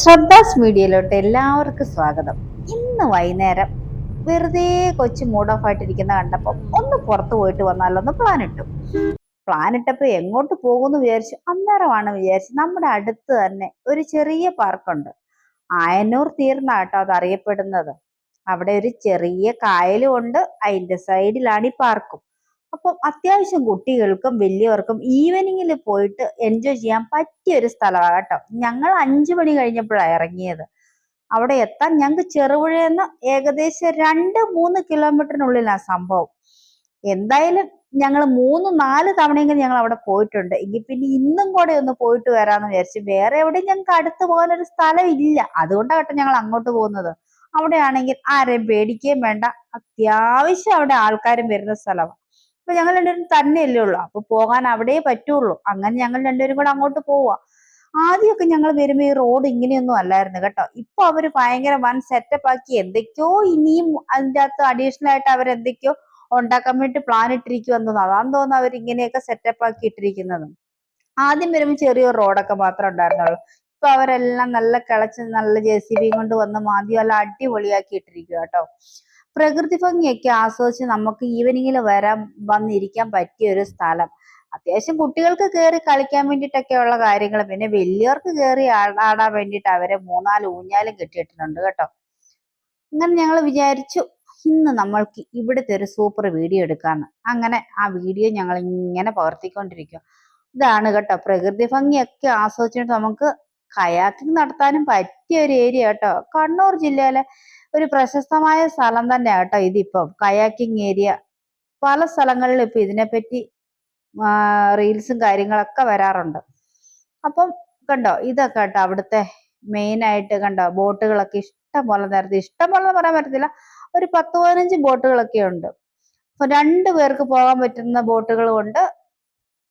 ശ്രദ്ധാസ് മീഡിയയിലോട്ട് എല്ലാവർക്കും സ്വാഗതം. ഇന്ന് വൈകുന്നേരം വെറുതെ കൊച്ചു മൂഡ് ഓഫ് ആയിട്ടിരിക്കുന്ന കണ്ടപ്പോൾ ഒന്ന് പുറത്തു പോയിട്ട് വന്നാലൊന്ന് പ്ലാൻ ഇട്ടു. പ്ലാൻ ഇട്ടപ്പോൾ എങ്ങോട്ട് പോകുമെന്ന് വിചാരിച്ചു അന്നേരമാണ് വിചാരിച്ചു നമ്മുടെ അടുത്ത് തന്നെ ഒരു ചെറിയ പാർക്കുണ്ട് ആയനൂർ തീർന്നാട്ടോ അത് അറിയപ്പെടുന്നത്. അവിടെ ഒരു ചെറിയ കായലും ഉണ്ട്. അതിന്റെ സൈഡിലാണ് ഈ പാർക്കും അപ്പം അത്യാവശ്യം കുട്ടികൾക്കും വലിയവർക്കും ഈവനിങ്ങിൽ പോയിട്ട് എൻജോയ് ചെയ്യാൻ പറ്റിയ ഒരു സ്ഥലമാണ് കേട്ടോ. ഞങ്ങൾ അഞ്ചു മണി കഴിഞ്ഞപ്പോഴാണ് ഇറങ്ങിയത്. അവിടെ എത്താൻ ഞങ്ങൾക്ക് ചെറുപുഴയിൽ നിന്ന് ഏകദേശം രണ്ട് മൂന്ന് കിലോമീറ്ററിനുള്ളിലാണ് സംഭവം. എന്തായാലും ഞങ്ങൾ മൂന്ന് നാല് തവണയെങ്കിലും ഞങ്ങൾ അവിടെ പോയിട്ടുണ്ട്. എങ്കിൽ പിന്നെ ഇന്നും കൂടെ ഒന്ന് പോയിട്ട് വരാമെന്ന് വിചാരിച്ചു വേറെ എവിടെയും ഞങ്ങൾക്ക് അടുത്ത് പോകാൻ ഒരു സ്ഥലം ഇല്ല. അതുകൊണ്ടാണ് കേട്ടോ ഞങ്ങൾ അങ്ങോട്ട് പോകുന്നത്. അവിടെയാണെങ്കിൽ ആരെയും പേടിക്കുകയും വേണ്ട. അത്യാവശ്യം അവിടെ ആൾക്കാരും വരുന്ന സ്ഥലമാണ് അപ്പൊ ഞങ്ങൾ രണ്ടുപേരും തന്നെയല്ലേ ഉള്ളൂ. അപ്പൊ പോകാൻ അവിടെ പറ്റുള്ളൂ. അങ്ങനെ ഞങ്ങൾ രണ്ടുപേരും കൂടെ അങ്ങോട്ട് പോവുക ആദ്യമൊക്കെ ഞങ്ങൾ വരുമ്പോ ഈ റോഡ് ഇങ്ങനെയൊന്നും അല്ലായിരുന്നു കേട്ടോ. ഇപ്പൊ അവർ ഭയങ്കര വൺ സെറ്റപ്പ് ആക്കി എന്തൊക്കെയോ ഇനിയും അതിന്റെ അകത്ത് അഡീഷണൽ ആയിട്ട് അവർ എന്തൊക്കെയോ ഉണ്ടാക്കാൻ വേണ്ടി പ്ലാൻ ഇട്ടിരിക്കുവെന്നത് അതാന്ന് തോന്നുന്നു അവർ ഇങ്ങനെയൊക്കെ സെറ്റപ്പ് ആക്കി ഇട്ടിരിക്കുന്നത്. ആദ്യം വരുമ്പോൾ ചെറിയൊരു റോഡൊക്കെ മാത്രമേ ഉണ്ടായിരുന്നുള്ളൂ. ഇപ്പൊ അവരെല്ലാം നല്ല കിളച്ച് നല്ല ജെ സി ബി കൊണ്ട് വന്ന് മാന്തി നല്ല അടിപൊളിയാക്കി ഇട്ടിരിക്കുക കേട്ടോ. പ്രകൃതി ഭംഗിയൊക്കെ ആസ്വദിച്ച് നമുക്ക് ഈവനിങ്ങിൽ വരാൻ വന്നിരിക്കാൻ പറ്റിയ ഒരു സ്ഥലം. അത്യാവശ്യം കുട്ടികൾക്ക് കയറി കളിക്കാൻ വേണ്ടിയിട്ടൊക്കെ ഉള്ള കാര്യങ്ങൾ. പിന്നെ വലിയവർക്ക് കയറി ആടാൻ വേണ്ടിയിട്ട് അവരെ മൂന്നാൽ ഊഞ്ഞാലും കെട്ടിയിട്ടുണ്ട് കേട്ടോ. അങ്ങനെ ഞങ്ങൾ വിചാരിച്ചു ഇന്ന് നമ്മൾക്ക് ഇവിടുത്തെ ഒരു സൂപ്പർ വീഡിയോ എടുക്കാന്ന്. അങ്ങനെ ആ വീഡിയോ ഞങ്ങൾ ഇങ്ങനെ പകർത്തിക്കൊണ്ടിരിക്കും. ഇതാണ് കേട്ടോ പ്രകൃതി ഭംഗിയൊക്കെ ആസ്വദിച്ചിട്ട് നമുക്ക് കയാക്കിംഗ് നടത്താനും പറ്റിയ ഒരു ഏരിയ കേട്ടോ. കണ്ണൂർ ജില്ലയിലെ ഒരു പ്രശസ്തമായ സ്ഥലം തന്നെയാണ് കേട്ടോ ഇതിപ്പം. Kayaking area. പല സ്ഥലങ്ങളിലും ഇപ്പൊ ഇതിനെപ്പറ്റി റീൽസും കാര്യങ്ങളൊക്കെ വരാറുണ്ട്. അപ്പം കണ്ടോ ഇതൊക്കെ കേട്ടോ അവിടുത്തെ മെയിൻ ആയിട്ട് കണ്ടോ ബോട്ടുകളൊക്കെ ഇഷ്ടം പോലെ നേരത്തെ ഇഷ്ടം പോലെ പറയാൻ പറ്റത്തില്ല. ഒരു പത്ത് പതിനഞ്ച് ബോട്ടുകളൊക്കെ ഉണ്ട്. അപ്പൊ രണ്ടു പേർക്ക് പോകാൻ പറ്റുന്ന ബോട്ടുകളും ഉണ്ട്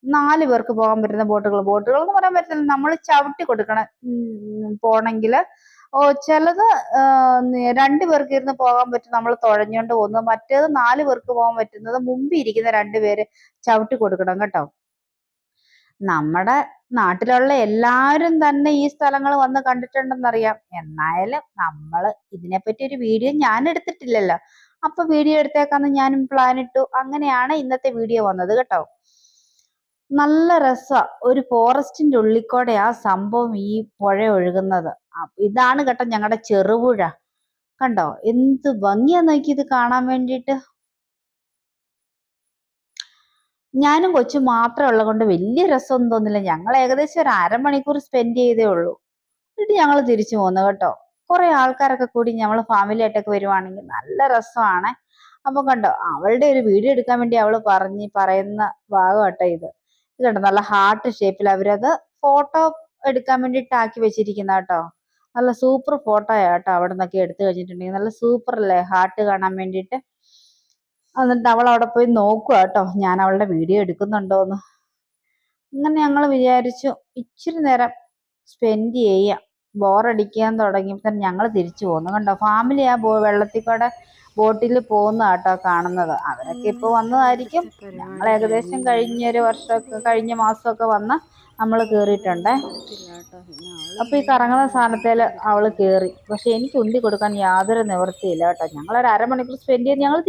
നാല് പേർക്ക് പോകാൻ പറ്റുന്ന ബോട്ടുകൾ. ബോട്ടുകൾ എന്ന് പറയാൻ പറ്റില്ല നമ്മൾ ചവിട്ടി കൊടുക്കണം. പോണെങ്കിൽ ഓ ചിലത് രണ്ടു പേർക്ക് ഇരുന്ന് പോകാൻ പറ്റും. നമ്മൾ തുഴഞ്ഞുകൊണ്ട് പോകുന്നത് മറ്റേത് നാല് പേർക്ക് പോകാൻ പറ്റുന്നത് മുമ്പിൽ ഇരിക്കുന്ന രണ്ടുപേര് ചവിട്ടി കൊടുക്കണം കേട്ടോ. നമ്മുടെ നാട്ടിലുള്ള എല്ലാവരും തന്നെ ഈ സ്ഥലങ്ങൾ വന്ന് കണ്ടിട്ടുണ്ടെന്നറിയാം. എന്നായാലും നമ്മൾ ഇതിനെപ്പറ്റി ഒരു വീഡിയോ ഞാൻ എടുത്തിട്ടില്ലല്ലോ. അപ്പൊ വീഡിയോ എടുത്തേക്കാന്ന് ഞാനും പ്ലാൻ ഇട്ടു. അങ്ങനെയാണ് ഇന്നത്തെ വീഡിയോ വന്നത് കേട്ടോ. നല്ല രസ. ഒരു ഫോറസ്റ്റിന്റെ ഉള്ളിക്കൂടെ ആ സംഭവം ഈ പുഴ ഒഴുകുന്നത്. ഇതാണ് കേട്ടോ ഞങ്ങളുടെ ചെറുപുഴ. കണ്ടോ? എന്ത് ഭംഗിയാ നോക്കി ഇത് കാണാൻ വേണ്ടിയിട്ട്. ഞാനും കൊച്ചു മാത്രമേ ഉള്ളത് കൊണ്ട് വലിയ രസമൊന്നും തോന്നില്ല. ഞങ്ങൾ ഏകദേശം ഒരു അരമണിക്കൂർ സ്പെൻഡ് ചെയ്തേ ഉള്ളൂ. എന്നിട്ട് ഞങ്ങൾ തിരിച്ചു പോന്നു കേട്ടോ. കുറെ ആൾക്കാരൊക്കെ കൂടി ഞങ്ങൾ ഫാമിലി ആയിട്ടൊക്കെ വരുവാണെങ്കിൽ നല്ല രസമാണ്. അപ്പൊ കണ്ടോ? അവളുടെ ഒരു വീഡിയോ എടുക്കാൻ വേണ്ടി അവൾ പറഞ്ഞ് പറയുന്ന ഭാഗം കേട്ടോ ഇത്. ഇത് കണ്ടോ നല്ല ഹാർട്ട് ഷേപ്പിൽ അവരത് ഫോട്ടോ എടുക്കാൻ വേണ്ടിയിട്ട് ആക്കി വെച്ചിരിക്കുന്ന കേട്ടോ. നല്ല സൂപ്പർ ഫോട്ടോ ആട്ടോ അവിടെ നിന്നൊക്കെ എടുത്തു കഴിഞ്ഞിട്ടുണ്ടെങ്കിൽ നല്ല സൂപ്പർ അല്ലേ ഹാർട്ട് കാണാൻ വേണ്ടിയിട്ട്. എന്നിട്ട് അവൾ അവിടെ പോയി നോക്കുക കേട്ടോ. ഞാൻ അവളുടെ വീഡിയോ എടുക്കുന്നുണ്ടോന്ന് അങ്ങനെ ഞങ്ങൾ വിചാരിച്ചു ഇച്ചിരി നേരം സ്പെൻഡ് ചെയ്യാം. ബോറടിക്കാൻ തുടങ്ങിയപ്പോൾ തന്നെ ഞങ്ങൾ തിരിച്ചു പോന്നു. കണ്ടോ? ഫാമിലി ആ വെള്ളത്തിൽ കൂടെ ബോട്ടിൽ പോകുന്ന കേട്ടോ കാണുന്നത്. അവരൊക്കെ ഇപ്പോൾ വന്നതായിരിക്കും. ഞങ്ങൾ ഏകദേശം കഴിഞ്ഞ ഒരു വർഷമൊക്കെ കഴിഞ്ഞ മാസമൊക്കെ വന്ന് നമ്മൾ കയറിയിട്ടുണ്ടേ അപ്പൊ ഈ കറങ്ങുന്ന സ്ഥാനത്തേൽ അവൾ കേറി. പക്ഷെ എനിക്ക് ഉന്തി കൊടുക്കാൻ യാതൊരു നിവൃത്തിയില്ല കേട്ടോ. ഞങ്ങൾ ഒരു അരമണിക്കൂർ സ്പെൻഡ് ചെയ്ത് ഞങ്ങൾ